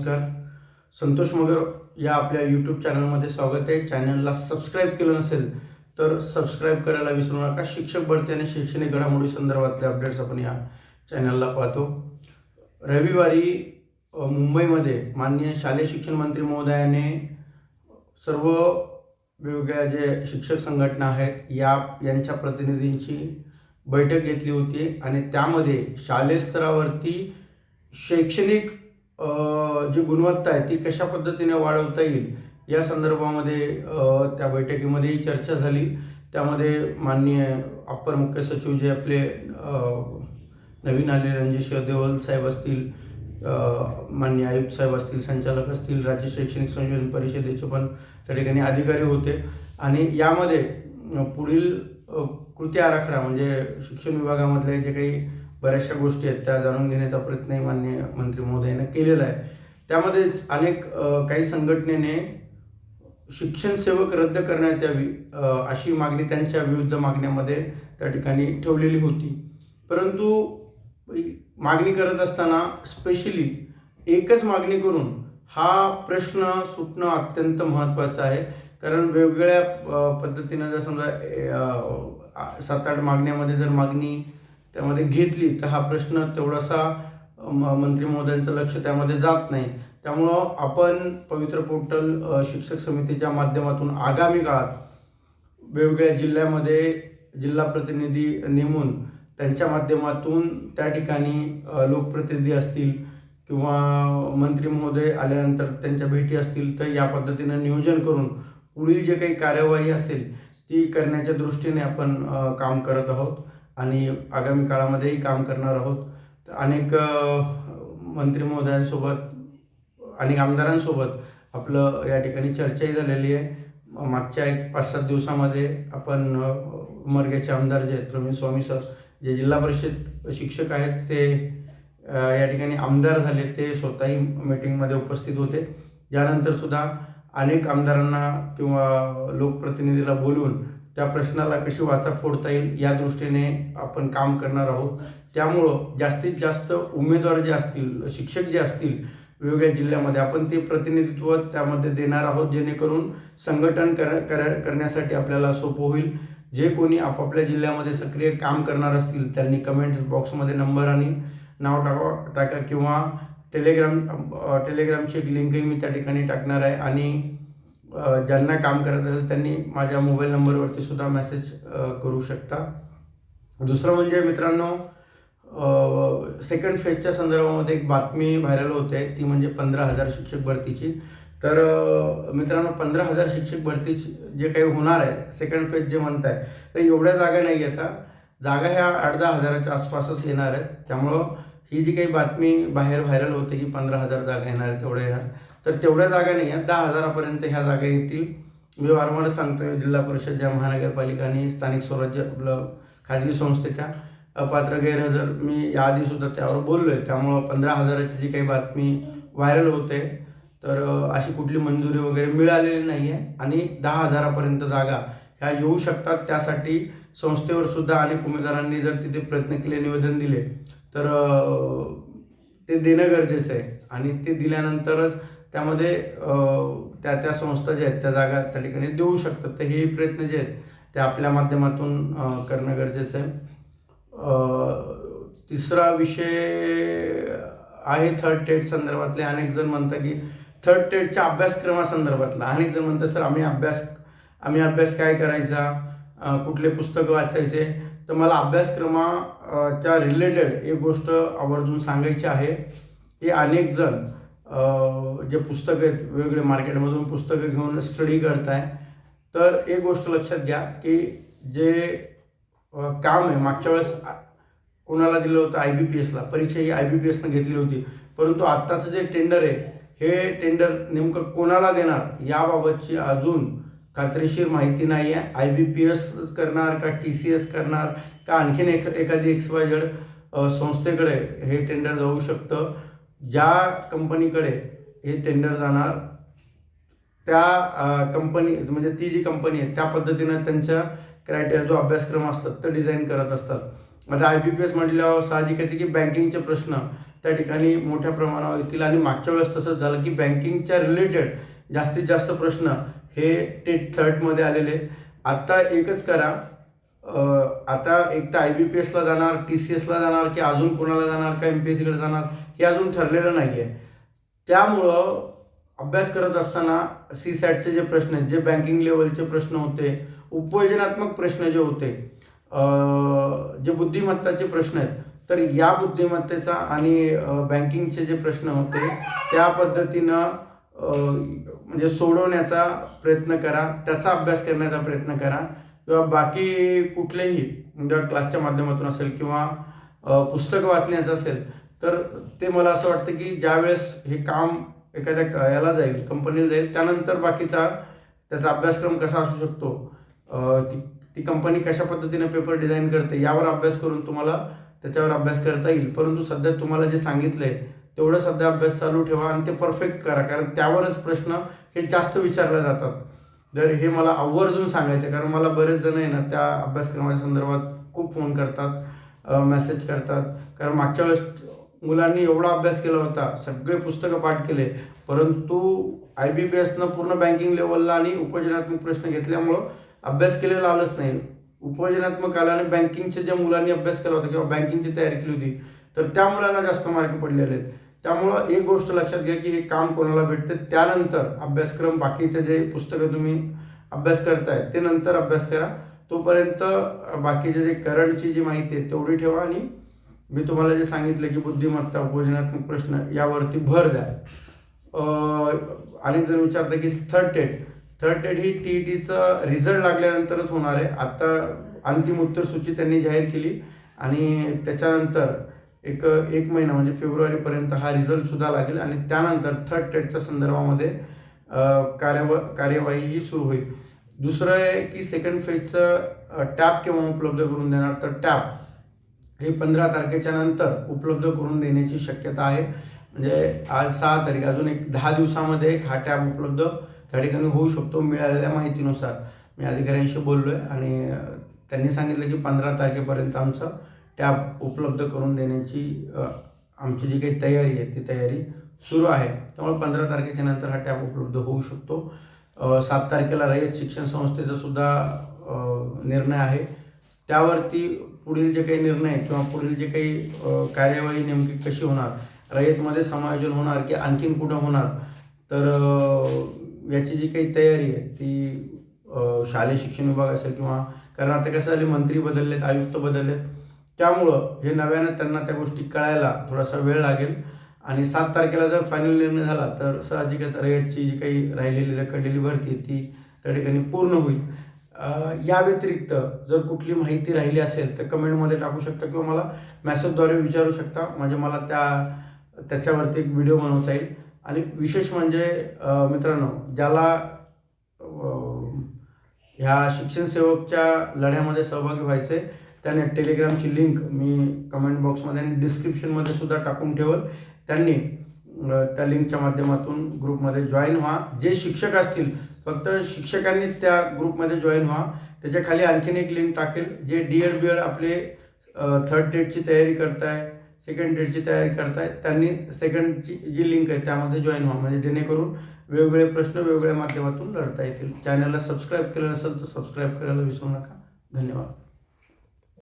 नमस्कार. संतोष मगर या आपल्या यूट्यूब चॅनलमध्ये स्वागत आहे. चॅनलला सबस्क्राईब केलं नसेल तर सबस्क्राईब करायला विसरू नका. शिक्षक भरती आणि शैक्षणिक घडामोडी संदर्भातले अपडेट्स आपण या चॅनलला पाहतो. रविवारी मुंबईमध्ये माननीय शालेय शिक्षण मंत्री महोदयाने सर्व वेगवेगळ्या जे शिक्षक संघटना आहेत या यांच्या प्रतिनिधींची बैठक घेतली होती आणि त्यामध्ये शालेय स्तरावरती शैक्षणिक जी गुणवत्ता आहे ती कशा पद्धतीने वाढवता येईल या संदर्भामध्ये त्या बैठकीमध्येही चर्चा झाली. त्यामध्ये माननीय अप्पर मुख्य सचिव जे आपले नवीन आले रणजित देवल साहेब असतील माननीय आयुक्त साहेब असतील संचालक असतील राज्य शैक्षणिक संशोधन परिषदेचे पण त्या ठिकाणी अधिकारी होते. आणि यामध्ये पुढील कृती आराखडा म्हणजे शिक्षण विभागामधले जे काही बऱ्याचशा गोष्टी आहेत त्या जाणून घेण्याचा प्रयत्नही मान्य मंत्री महोदयानं केलेला आहे. त्यामध्येच अनेक काही संघटनेने शिक्षण सेवक रद्द करण्यात यावी अशी मागणी त्यांच्या विविध मागण्यामध्ये त्या ठिकाणी ठेवलेली होती. परंतु मागणी करत असताना स्पेशली एकच मागणी करून हा प्रश्न सुटणं अत्यंत महत्त्वाचं आहे. कारण वेगवेगळ्या पद्धतीनं जर समजा सात आठ मागण्यामध्ये जर मागणी त्यामध्ये घेतली तर हा प्रश्न तेवढासा म- मंत्री महोदयांचं लक्ष त्यामध्ये जात नाही. त्यामुळं आपण पवित्र पोर्टल शिक्षक समितीच्या माध्यमातून आगामी काळात वेगवेगळ्या जिल्ह्यामध्ये जिल्हा प्रतिनिधी नेमून त्यांच्या माध्यमातून त्या ठिकाणी लोकप्रतिनिधी असतील किंवा मंत्री महोदय आल्यानंतर त्यांच्या भेटी असतील तर या पद्धतीनं नियोजन करून पुढील जे काही कार्यवाही असेल ती करण्याच्या दृष्टीने आपण काम करत आहोत. आणि आगामी काळामध्येही काम करणार आहोत. तर अनेक मंत्री महोदयांसोबत अनेक आमदारांसोबत आपलं या ठिकाणी चर्चाही झालेली आहे. मागच्या एक पाच सात दिवसामध्ये आपण अ, उमरग्याचे आमदार जे आहेत प्रवीण स्वामी सर जे जिल्हा परिषद शिक्षक आहेत ते या ठिकाणी आमदार झाले ते स्वतःही मीटिंगमध्ये उपस्थित होते. यानंतरसुद्धा अनेक आमदारांना किंवा लोकप्रतिनिधीला बोलवून त्या प्रश्नाला कशी वाचा फोडता येईल या दृष्टीने आपण काम करणार आहोत. त्यामुळं जास्तीत जास्त उमेदवार जे असतील शिक्षक जे असतील वेगवेगळ्या जिल्ह्यामध्ये आपण ते प्रतिनिधित्व त्यामध्ये देणार आहोत जेणेकरून संघटन कर करण्यासाठी आपल्याला सोपं होईल. जे कोणी आपापल्या जिल्ह्यामध्ये सक्रिय काम करणार असतील त्यांनी कमेंट बॉक्समध्ये नंबर आणि नाव टाका टाका किंवा टेलिग्राम टेलिग्रामची एक लिंकही मी त्या ठिकाणी टाकणार आहे. आणि ज्यांना काम करत असेल त्यांनी माझ्या मोबाईल नंबरवरती सुद्धा मेसेज करू शकता. दुसरं म्हणजे मित्रांनो सेकंड फेजच्या संदर्भामध्ये एक बातमी व्हायरल होते ती म्हणजे पंधरा हजार शिक्षक भरतीची. तर मित्रांनो पंधरा हजार शिक्षक भरती जे काही होणार आहे सेकंड फेज जे म्हणताय तर एवढ्या जागा नाही आता जागा ह्या आठ दहा हजाराच्या आसपासच येणार आहेत. त्यामुळं ही जी काही बातमी बाहेर व्हायरल होते की पंधरा हजार जागा येणार आहेत तेवढ्या येणार तर तेवढ्या जागा नाही आहेत. दहा हजारापर्यंत ह्या जागा येतील. मी वारंवार सांगतोय जिल्हा परिषद ज्या महानगरपालिका आणि स्थानिक स्वराज्य आपलं खाजगी संस्थेच्या अपात्र गैरहजर मी याआधी सुद्धा त्यावर बोललो आहे त्यामुळं पंधरा हजाराची जी काही बातमी व्हायरल होते तर अशी कुठली मंजुरी वगैरे मिळालेली नाही आहे आणि दहा हजारापर्यंत जागा ह्या येऊ शकतात. त्यासाठी संस्थेवर सुद्धा अनेक उमेदवारांनी जर तिथे प्रयत्न केले निवेदन दिले तर ते देणं गरजेचं आहे. आणि ते दिल्यानंतरच त्यामध्ये त्या त्या संस्था ज्या आहेत त्या जागा त्या ठिकाणी देऊ शकतात. तर हे प्रयत्न जे आहेत ते आपल्या माध्यमातून करणं गरजेचं आहे. तिसरा विषय आहे थर्ड टेट संदर्भातले. अनेक जण म्हणतात की थर्ड टेटच्या अभ्यासक्रमासंदर्भातला. अनेक जण म्हणतात सर आम्ही अभ्यास आम्ही अभ्यास काय करायचा? कुठले पुस्तकं वाचायचे? तर मला अभ्यासक्रमाच्या रिलेटेड एक गोष्ट आवर्जून सांगायची आहे. की अनेक जण जे पुस्तकं आहेत वेगवेगळे मार्केटमधून पुस्तकं घेऊन स्टडी करताय. तर एक गोष्ट लक्षात घ्या की जे काम आहे मागच्या वेळेस कोणाला दिलं होतं? आय बी पी एसला परीक्षा ही आय बी पी एसनं घेतली होती. परंतु आत्ताचं जे टेंडर आहे हे टेंडर नेमकं कोणाला देणार? याबाबतची अजून खात्रीशीर माहिती नाही आहे आय बी पी एस करणार का टी सी एस करणार? का आणखीन एक एखादी एक्स वाय झेड संस्थेकडे हे टेंडर जाऊ शकतं? ज्या कंपनीकडे हे टेंडर जाणार त्या कंपनी म्हणजे ती जी कंपनी आहे त्या पद्धतीनं त्यांच्या क्रायटेरिया जो अभ्यासक्रम असतात ते डिझाईन करत असतात. आता आय बी पी एस म्हटल्यावर साहजिकच की बँकिंगचे प्रश्न त्या ठिकाणी मोठ्या प्रमाणावर येतील आणि मागच्या वेळेस तसंच झालं की बँकिंगच्या रिलेटेड जास्तीत जास्त प्रश्न हे ते थर्डमध्ये आलेले आहेत. एकच करा आता एक तर आय बी पी एसला जाणार टी सी एसला जाणार की अजून कोणाला जाणार का एम पी एस सीकडे जाणार? हे अजून ठरलेलं नाही आहे त्यामुळं अभ्यास करत असताना सी सॅटचे जे प्रश्न आहेत जे बँकिंग लेवलचे प्रश्न होते उपयोजनात्मक प्रश्न जे होते जे बुद्धिमत्ताचे प्रश्न आहेत तर या बुद्धिमत्तेचा आणि बँकिंगचे जे प्रश्न होते त्या पद्धतीनं म्हणजे सोडवण्याचा प्रयत्न करा त्याचा अभ्यास करण्याचा प्रयत्न करा किंवा बाकी कुठलेही म्हणजे क्लासच्या माध्यमातून असेल किंवा पुस्तकं वाचण्याचं असेल तर ते मला असं वाटतं की ज्यावेळेस हे काम एखाद्या क- याला जाईल कंपनीला जाईल त्यानंतर बाकीचा त्याचा अभ्यासक्रम कसा असू शकतो ती ती कंपनी कशा पद्धतीने पेपर डिझाईन करते यावर अभ्यास करून तुम्हाला त्याच्यावर अभ्यास करता येईल. परंतु सध्या तुम्हाला जे सांगितलं आहे तेवढं सध्या अभ्यास चालू ठेवा आणि ते परफेक्ट करा कारण त्यावरच प्रश्न हे जास्त विचारले जातात. तर हे मला आवर्जून सांगायचं कारण मला बरेच जण आहे ना त्या अभ्यासक्रमाच्या संदर्भात खूप फोन करतात मेसेज करतात कारण मागच्या वेळेस मुलांनी एवढा अभ्यास केला होता सगळे पुस्तकं पाठ केले परंतु आय बी पी एसनं पूर्ण बँकिंग लेवलला आणि उपयोजनात्मक प्रश्न घेतल्यामुळं अभ्यास केलेला आलंच नाही. उपयोजनात्मक आला आणि बँकिंगचे ज्या मुलांनी अभ्यास केला होता किंवा बँकिंगची तयारी केली होती तर त्या मुलांना जास्त मार्क पडलेले आहेत. त्यामुळं एक गोष्ट लक्षात घ्या की हे काम कोणाला भेटते त्यानंतर अभ्यासक्रम बाकीचे जे पुस्तकं तुम्ही अभ्यास करताय ते नंतर अभ्यास करा. तोपर्यंत बाकीचे जे करंटची जी माहिती आहे तेवढी ठेवा आणि मी तुम्हाला जे सांगितलं की बुद्धिमत्ता भोजनात्मक प्रश्न यावरती भर द्या. अनेक जण विचारतं की थर्ड टेट थर्ड टेट ही टी ई टीचं रिझल्ट लागल्यानंतरच होणार आहे. आता अंतिम उत्तर सूची त्यांनी जाहीर केली आणि त्याच्यानंतर एक एक महिना म्हणजे फेब्रुवारीपर्यंत हा रिझल्ट सुद्धा लागेल आणि त्यानंतर थर्ड टेटच्या संदर्भामध्ये अं, कार्यव कार्यवाही सुरू होईल. दुसरं आहे की सेकंड फेजचं टॅप केव्हा उपलब्ध करून देणार? तर टॅप हे पंधरा तारखेच्या नंतर उपलब्ध करून देण्याची शक्यता आहे. म्हणजे आज सहा तारीख अजून एक दहा दिवसामध्ये हा टॅब उपलब्ध त्या ठिकाणी होऊ शकतो मिळालेल्या माहितीनुसार. मी अधिकाऱ्यांशी बोललो आहे आणि त्यांनी सांगितलं की पंधरा तारखेपर्यंत आमचं टॅब उपलब्ध करून देण्याची आमची जी काही तयारी आहे ती तयारी सुरू आहे. त्यामुळे पंधरा तारखेच्या नंतर हा टॅब उपलब्ध होऊ शकतो. सात तारखेला रयत शिक्षण संस्थेचा सुद्धा निर्णय आहे. त्यावरती पुढील जे काही निर्णय किंवा पुढील जे काही कार्यवाही नेमकी कशी होणार रयतमध्ये समायोजन होणार की आणखीन कुठं होणार तर याची जी काही तयारी आहे ती शालेय शिक्षण विभाग असेल किंवा कारण आता कसं झाले मंत्री बदललेत आयुक्त बदललेत त्यामुळं हे नव्यानं त्यांना त्या गोष्टी कळायला थोडासा वेळ लागेल. आणि सात तारखेला जर फायनल निर्णय झाला तर साहजिकच रयतची जी काही राहिलेली रखडलेली भरती आहे ती त्या ठिकाणी पूर्ण होईल. या व्यतिरिक्त जर कुठली माहिती राहिली असेल तर कमेंटमध्ये टाकू शकता किंवा मला मॅसेजद्वारे विचारू शकता. म्हणजे मला त्या त्याच्यावरती एक व्हिडिओ बनवता येईल. आणि विशेष म्हणजे मित्रांनो ज्याला ह्या शिक्षण सेवकच्या लढ्यामध्ये सहभागी व्हायचे त्याने टेलिग्रामची लिंक मी कमेंट बॉक्समध्ये आणि डिस्क्रिप्शनमध्ये सुद्धा टाकून ठेवल. त्यांनी त्या लिंकच्या माध्यमातून ग्रुपमध्ये जॉईन व्हा. जे शिक्षक असतील फक्त शिक्षकांनी त्या ग्रुपमध्ये जॉईन व्हा. त्याच्याखाली आणखीन एक लिंक टाकेल जे डी एड बी एड आपले थर्ड डेटची तयारी करताय सेकंड डेटची तयारी करताय त्यांनी सेकंडची जी लिंक आहे त्यामध्ये जॉईन व्हा. म्हणजे जेणेकरून वेगवेगळे प्रश्न वेगवेगळ्या माध्यमातून लढता येतील. चॅनलला सबस्क्राईब केलं नसेल तर सबस्क्राईब करायला विसरू नका. धन्यवाद.